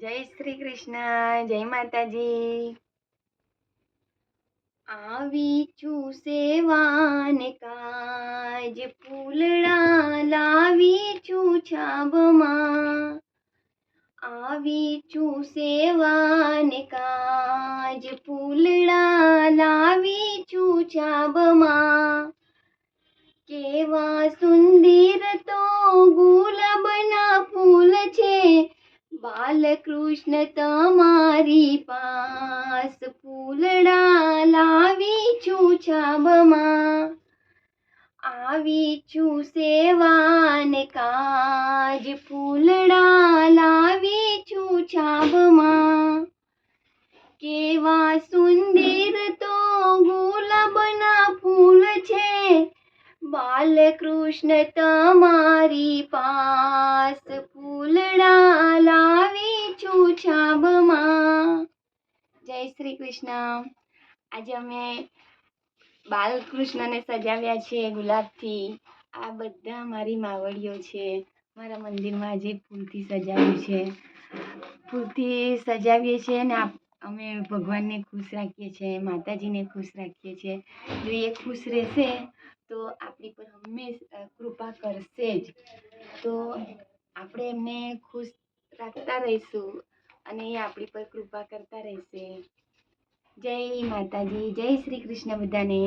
જય શ્રી કૃષ્ણ જય માતાજી આવી છું સેવાને કાજ ફૂલડા લાવી છું છાબમાં આવી છું સેવાને કાજ ફૂલડા લાવી છું છાબમાં કેવા સુંદર બાલકૃષ્ણ તમારી પાસ ફૂલડા લાવી છું છાબમાં આવી છું સેવાન કાજ ફૂલડા લાવી છું છાબમાં કેવા સુંદર તો ગુલાબના ફૂલ છે. બાલકૃષ્ણ તમારી પાસ ફૂલડા છું જય શ્રી કૃષ્ણ. આજે અમે બાલકૃષ્ણને સજાવ્યા છે ગુલાબથી. આ બધા મારી માવડીઓ છે. મારા મંદિરમાં આજે ફૂલથી સજાવ્યું છે. ફૂલથી સજાવીએ છીએ ને અમે ભગવાનને ખુશ રાખીએ છીએ, માતાજીને ખુશ રાખીએ છીએ. જો એ ખુશ રહેશે, તો આપણી પર હંમેશ કૃપા કરશે જ. તો આપણે એમને ખુશ રાખતા રહીશું. અને એ આપણી પર કૃપા કરતા રહેશે. જય માતાજી જય શ્રી કૃષ્ણ બધાને.